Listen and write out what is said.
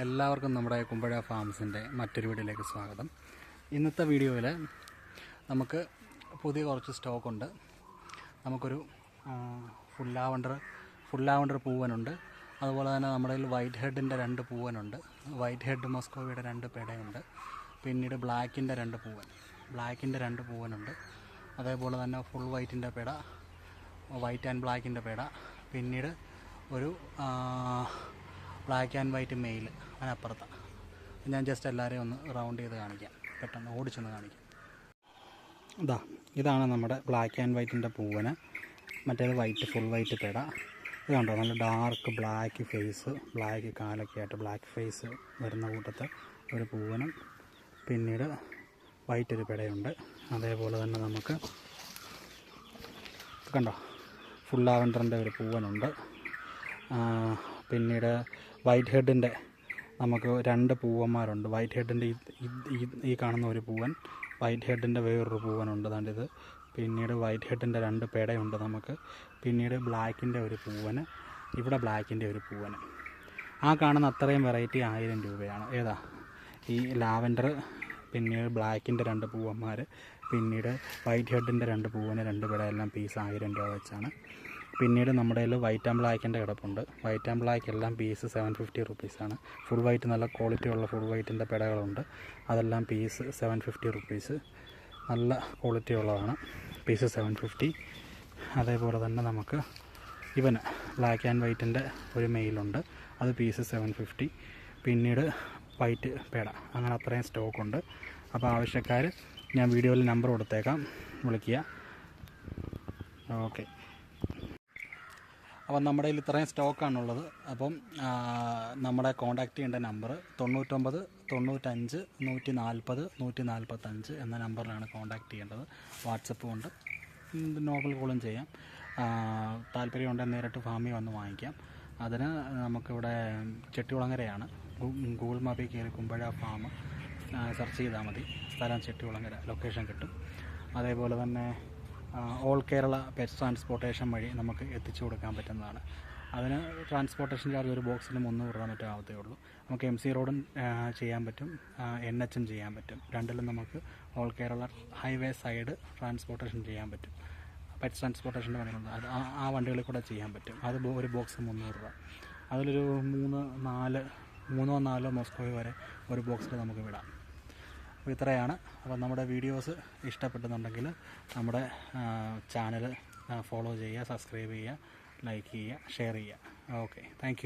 എല്ലാവർക്കും നമ്മുടെ കുമ്പഴ ഫാംസിന്റെ മറ്റൊരു വീഡിയോയിലേക്ക് സ്വാഗതം. ഇന്നത്തെ വീഡിയോയിൽ നമുക്ക് പുതിയ കുറച്ച് സ്റ്റോക്കുണ്ട് നമുക്കൊരു ഫുൾ ലാവണ്ടർ ഫുൾ ലാവണ്ടർ പൂവനുണ്ട്. അതുപോലെ തന്നെ നമ്മുടെ കയ്യിൽ വൈറ്റ് ഹെഡിന്റെ രണ്ട് പൂവനുണ്ട്. വൈറ്റ് ഹെഡ് മസ്കോവിയുടെ രണ്ട് പെടയുണ്ട്. പിന്നീട് ബ്ലാക്കിന്റെ രണ്ട് പൂവൻ. ബ്ലാക്കിന്റെ രണ്ട് പൂവനുണ്ട്. അതേപോലെ തന്നെ ഫുൾ വൈറ്റിന്റെ പെട വൈറ്റ് ആൻഡ് ബ്ലാക്കിന്റെ പേട. പിന്നീട് ഒരു ബ്ലാക്ക് ആൻഡ് വൈറ്റ് മെയിൽ അതിനപ്പുറത്താണ് ഞാൻ ജസ്റ്റ് എല്ലാവരെയും ഒന്ന് റൗണ്ട് ചെയ്ത് കാണിക്കാം. പെട്ടെന്ന് ഓടിച്ചൊന്ന് കാണിക്കാം. ഇതാ ഇതാണ് നമ്മുടെ ബ്ലാക്ക് ആൻഡ് വൈറ്റിന്റെ പൂവന്. മറ്റേത് വൈറ്റ് ഫുൾ വൈറ്റ് പേട. ഇത് കണ്ടോ? നല്ല ഡാർക്ക് ബ്ലാക്ക് ഫേസ് ബ്ലാക്ക് കാലൊക്കെ ആയിട്ട് ബ്ലാക്ക് ഫേസ് വരുന്ന കൂട്ടത്തെ ഒരു പൂവനും പിന്നീട് വൈറ്റ് ഒരു പിടയുണ്ട്. അതേപോലെ തന്നെ നമുക്ക് കണ്ടോ? ഫുൾ ലാവൻഡറിന്റെ ഒരു പൂവനുണ്ട്. പിന്നീട് വൈറ്റ് ഹെഡിന്റെ നമുക്ക് രണ്ട് പൂവന്മാരുണ്ട്. വൈറ്റ് ഹെഡിന്റെ ഈ കാണുന്ന ഒരു പൂവൻ വൈറ്റ് ഹെഡിന്റെ വേറൊരു പൂവനുണ്ട്. അതാണ്ടിത് പിന്നീട് വൈറ്റ് ഹെഡിന്റെ രണ്ട് പേടയുണ്ട് നമുക്ക്. പിന്നീട് ബ്ലാക്കിന്റെ ഒരു പൂവന് ഇവിടെ ബ്ലാക്കിന്റെ ഒരു പൂവന്. ആ കാണുന്ന അത്രയും വെറൈറ്റി ആയിരം രൂപയാണ്. ഏതാ? ഈ ലാവൻഡർ പിന്നീട് ബ്ലാക്കിന്റെ രണ്ട് പൂവന്മാർ പിന്നീട് വൈറ്റ് ഹെഡിന്റെ രണ്ട് പൂവിന് രണ്ട് പേട എല്ലാം പീസ് ആയിരം രൂപ വെച്ചാണ്. പിന്നീട് നമ്മുടെ കയ്യിൽ വൈറ്റ് ആൻഡ് ബ്ലാക്കിന്റെ കിടപ്പുണ്ട്. വൈറ്റ് ആൻഡ് ബ്ലാക്ക് എല്ലാം പീസ് സെവൻ ഫിഫ്റ്റി റുപ്പീസാണ് ഫുൾ വൈറ്റ് നല്ല ക്വാളിറ്റി ഉള്ള ഫുൾ വൈറ്റിന്റെ പെടകളുണ്ട്. അതെല്ലാം പീസ് സെവൻ ഫിഫ്റ്റി റുപ്പീസ് നല്ല ക്വാളിറ്റി ഉള്ളതാണ്. പീസ് സെവൻ ഫിഫ്റ്റി അതേപോലെ തന്നെ നമുക്ക് ഇവന് ബ്ലാക്ക് ആൻഡ് വൈറ്റിന്റെ ഒരു മെയിലുണ്ട് അത് പീസ് സെവൻ ഫിഫ്റ്റി പിന്നീട് വൈറ്റ് പേട. അങ്ങനെ അത്രയും സ്റ്റോക്കുണ്ട് അപ്പോൾ ആവശ്യക്കാർ ഞാൻ വീഡിയോയിൽ നമ്പർ കൊടുത്തേക്കാം. വിളിക്കുക. ഓക്കെ അപ്പം നമ്മുടെ കയ്യിൽ ഇത്രയും സ്റ്റോക്കാണുള്ളത് അപ്പം നമ്മുടെ കോൺടാക്റ്റ് ചെയ്യേണ്ട നമ്പർ തൊണ്ണൂറ്റൊമ്പത് തൊണ്ണൂറ്റഞ്ച് നൂറ്റി നാൽപ്പത് നൂറ്റി നാൽപ്പത്തഞ്ച് എന്ന നമ്പറിലാണ് കോൺടാക്റ്റ് ചെയ്യേണ്ടത്. വാട്സപ്പും ഉണ്ട് നോർമൽ കോളും ചെയ്യാം. താല്പര്യമുണ്ടെങ്കിൽ നേരിട്ട് ഫാമിൽ വന്ന് വാങ്ങിക്കാം. അതിന് നമുക്കിവിടെ ചെട്ടികുളങ്ങരയാണ്. ഗൂഗിൾ മാപ്പിൽ കയറി കുമ്പഴ ഫാം സെർച്ച് ചെയ്താൽ മതി. സ്ഥലം ചെട്ടികുളങ്ങര ലൊക്കേഷൻ കിട്ടും. അതേപോലെ തന്നെ ഓൾ കേരള പെറ്റ് ട്രാൻസ്പോർട്ടേഷൻ വഴി നമുക്ക് എത്തിച്ചു കൊടുക്കാൻ പറ്റുന്നതാണ്. അതിന് ട്രാൻസ്പോർട്ടേഷൻ ചാർജ് ഒരു ബോക്സിന് മുന്നൂറ് രൂപ മറ്റേ ആവത്തേ ഉള്ളൂ. നമുക്ക് എം സി റോഡും ചെയ്യാൻ പറ്റും. എൻ എച്ചും ചെയ്യാൻ പറ്റും. രണ്ടിലും നമുക്ക് all Kerala highway side transportation ചെയ്യാൻ പറ്റും. പെറ്റ് ട്രാൻസ്പോർട്ടേഷന്റെ വണ്ടികളുണ്ട് അത് ആ വണ്ടികളിൽ കൂടെ ചെയ്യാൻ പറ്റും. അത് ഒരു ബോക്സ് മുന്നൂറ് രൂപ. അതിലൊരു മൂന്ന് നാല് മൂന്നോ നാലോ മോസ്കോയോ വരെ ഒരു ബോക്സിൽ നമുക്ക് വിടാം. അപ്പോൾ ഇത്രയാണ്. അപ്പോൾ നമ്മുടെ വീഡിയോസ് ഇഷ്ടപ്പെടുന്നുണ്ടെങ്കിൽ നമ്മുടെ ചാനൽ ഫോളോ ചെയ്യുക സബ്സ്ക്രൈബ് ചെയ്യുക ലൈക്ക് ചെയ്യുക ഷെയർ ചെയ്യുക. Okay thank